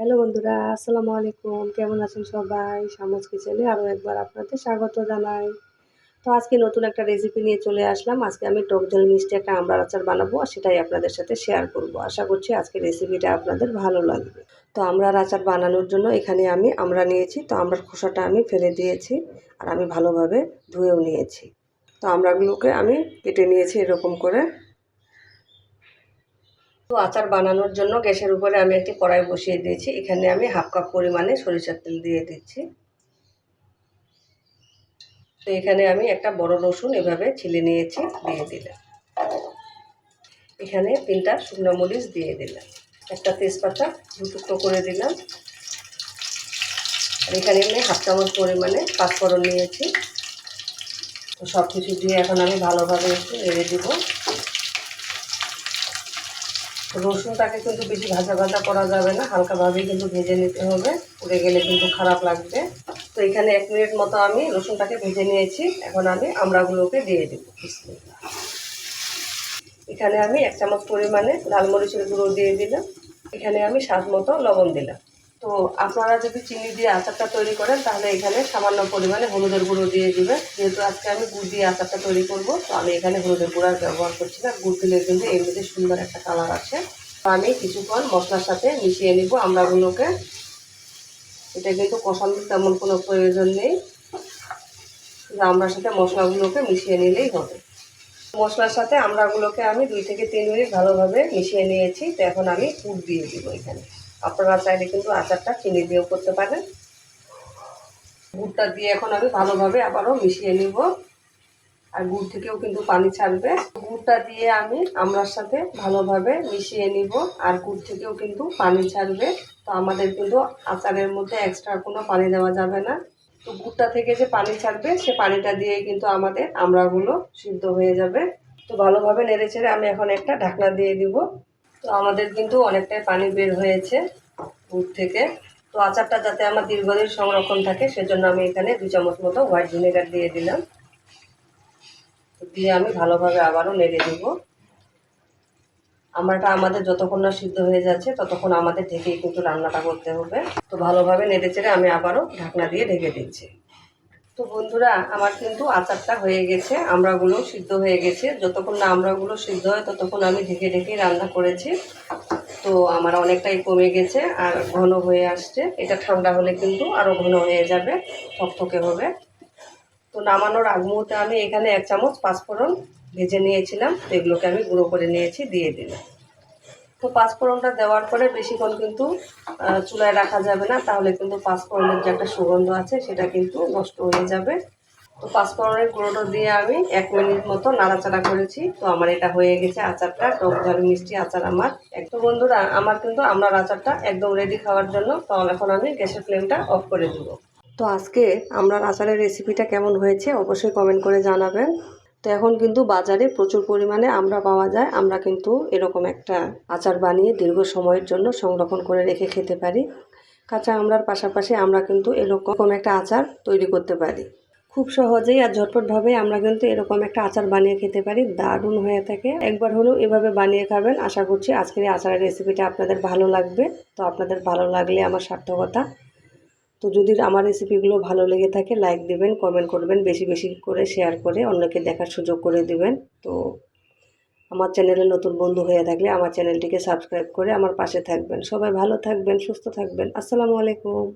Hello বন্ধুরা, আসসালামু আলাইকুম। কেমন আছেন সবাই? সামজ কিচেনে আরও একবার আপনাদের স্বাগত জানাই। তো আজকে নতুন একটা রেসিপি নিয়ে চলে আসলাম। আজকে আমি টক ঝাল মিষ্টি একটা আমড়ার আচার বানাবো আর সেটাই আপনাদের সাথে শেয়ার করব। আশা করছি আজকে রেসিপিটা আপনাদের ভালো লাগবে। তো আমড়ার আচার বানানোর জন্য এখানে আমি আমরা নিয়েছি। তো আমড়ার খোসাটা আমি ফেলে দিয়েছি আর আমি ভালোভাবে ধুয়েও নিয়েছি। তো আমড়াগুলোকে আমি কেটে নিয়েছি এরকম করে। তো আচার বানানোর জন্য গ্যাসের উপরে আমি একটি কড়াই বসিয়ে দিয়েছি। এখানে আমি হাফ কাপ পরিমাণে সরিষার তেল দিয়ে দিচ্ছি। তো এখানে আমি একটা বড় রসুন এভাবে ছিলে নিয়েছি, দিয়ে দিলাম। এখানে তিনটা শুকনো মরিচ দিয়ে দিলাম। একটা তেজপাতা দুটুকরো করে দিলাম। আর এখানে আমি হাফ চামচ পরিমাণে পাঁচফোড়ন নিয়েছি। তো সব কিছু দিয়ে এখন আমি ভালোভাবে একটু নেড়ে দেবো। রসুনটাকে কিন্তু বেশি ভাজা ভাজা করা যাবে না, হালকাভাবেই কিন্তু ভেজে নিতে হবে। উড়ে গেলে কিন্তু খারাপ লাগবে। তো এখানে এক মিনিট মতো আমি রসুনটাকে ভেজে নিয়েছি। এখন আমি আমড়াগুলোকে দিয়ে দেব। এখানে আমি এক চামচ পরিমাণে লাল মরিচের গুঁড়ো দিয়ে দিলাম। এখানে আমি স্বাদ মতো লবণ দিলাম। তো আপনারা যদি চিনি দিয়ে আচারটা তৈরি করেন, তাহলে এখানে সামান্য পরিমাণে হলুদের গুঁড়ো দিয়ে দিবেন। যেহেতু আজকে আমি গুড় দিয়ে আচারটা তৈরি করব, তো আমি এখানে হলুদের গুঁড়ার ব্যবহার করছি না। গুড় দিলে কিন্তু এমনিতে সুন্দর একটা কালার আছে আমি কিছুক্ষণ মশলার সাথে মিশিয়ে নিব। আমরাগুলোকে এটা কিন্তু কষানোর তেমন কোনো প্রয়োজন নেই। আমরার সাথে মশলাগুলোকে মিশিয়ে নিলেই হবে। মশলার সাথে আমরাগুলোকে আমি দুই থেকে তিন মিনিট ভালোভাবে মিশিয়ে নিয়েছি। তো এখন আমি গুড় দিয়ে দিব এখানে। আপনারা চাইলে কিন্তু আচারটা চিনি দিয়েও করতে পারেন। গুড়টা দিয়ে এখন আমি ভালোভাবে আবারও মিশিয়ে নিব। আর গুড় থেকেও কিন্তু পানি ছাড়বে। গুড়টা দিয়ে আমি আমরার সাথে ভালোভাবে মিশিয়ে নিব। আর গুড় থেকেও কিন্তু পানি ছাড়বে। তো আমাদের কিন্তু আচারের মধ্যে এক্সট্রা কোনো পানি দেওয়া যাবে না। তো গুড়টা থেকে যে পানি ছাড়বে, সে পানিটা দিয়ে কিন্তু আমাদের আমড়াগুলো সিদ্ধ হয়ে যাবে। তো ভালোভাবে নেড়ে ছেড়ে আমি এখন একটা ঢাকনা দিয়ে দিব। তো আমাদের কিন্তু অনেকটাই পানি বের হয়েছে গুড় থেকে। তো আচারটা যাতে আমার দীর্ঘদিন সংরক্ষণ থাকে, সেজন্য আমি এখানে দু চামচ মতো হোয়াইট ভিনেগার দিয়ে দিলাম। দিয়ে আমি ভালোভাবে আবারও নেড়ে দেব। আমারটা আমাদের যতক্ষণ না সিদ্ধ হয়ে যাচ্ছে, ততক্ষণ আমাদের ঢেকেই কিন্তু রান্নাটা করতে হবে। তো ভালোভাবে নেড়ে চেড়ে আমি আবারও ঢাকনা দিয়ে ঢেকে দিচ্ছি। তো বন্ধুরা, আমার কিন্তু আচারটা হয়ে গেছে আমড়াগুলো সিদ্ধ হয়ে গেছে। যতক্ষণ না আমড়াগুলো সিদ্ধ হয়, ততক্ষণ আমি ঢেকে ঢেকে রান্না করেছি। তো আমার অনেকটাই কমে গেছে আর ঘন হয়ে আসছে। এটা ঠান্ডা হলে কিন্তু আরও ঘন হয়ে যাবে, থকথকে হবে। তো নামানোর আগ মুহূর্তে আমি এখানে এক চামচ পাঁচফোড়ন ভেজে নিয়েছিলাম। তো এগুলোকে আমি গুঁড়ো করে নিয়েছি, দিয়ে দিলাম। তো পাঁচফোড়নটা দেওয়ার পরে বেশিক্ষণ কিন্তু চুলায় রাখা যাবে না। তাহলে কিন্তু পাঁচফোড়নের যে একটা সুগন্ধ আছে, সেটা কিন্তু নষ্ট হয়ে যাবে। তো পাঁচফোড়নের গুঁড়োটা দিয়ে আমি এক মিনিট মতো নাড়াচাড়া করেছি। তো আমার এটা হয়ে গেছে আচারটা। টক ঝাল, মিষ্টি আচার আমার। একটু বন্ধুরা, আমার কিন্তু আমার আচারটা একদম রেডি খাওয়ার জন্য। তো এখন আমি গ্যাসের ফ্লেমটা অফ করে দেবো। তো আজকে আমরা আচারের রেসিপিটা কেমন হয়েছে, অবশ্যই কমেন্ট করে জানাবেন। তো এখন কিন্তু বাজারে প্রচুর পরিমাণে আমরা পাওয়া যায়। আমরা কিন্তু এরকম একটা আচার বানিয়ে দীর্ঘ সময়ের জন্য সংরক্ষণ করে রেখে খেতে পারি। কাঁচা আমড়ার পাশাপাশি আমরা কিন্তু এরকম একটা আচার তৈরি করতে পারি। খুব সহজেই আর ঝটপটভাবে আমরা কিন্তু এরকম একটা আচার বানিয়ে খেতে পারি। দারুণ হয়ে থাকে। একবার হলেও এভাবে বানিয়ে খাবেন। আশা করছি আজকের এই আচারের রেসিপিটা আপনাদের ভালো লাগবে। তো আপনাদের ভালো লাগলে আমার সার্থকতা তো যদি আমার রেসিপিগুলো ভালো লেগে থাকে লাইক দেবেন কমেন্ট করবেন, বেশি বেশি করে শেয়ার করে অন্যকে দেখার সুযোগ করে দেবেন। তো আমার চ্যানেলে নতুন বন্ধু হয়ে থাকলে আমার চ্যানেলটিকে সাবস্ক্রাইব করে আমার পাশে থাকবেন। সবাই ভালো থাকবেন, সুস্থ থাকবেন। আসসালামু আলাইকুম।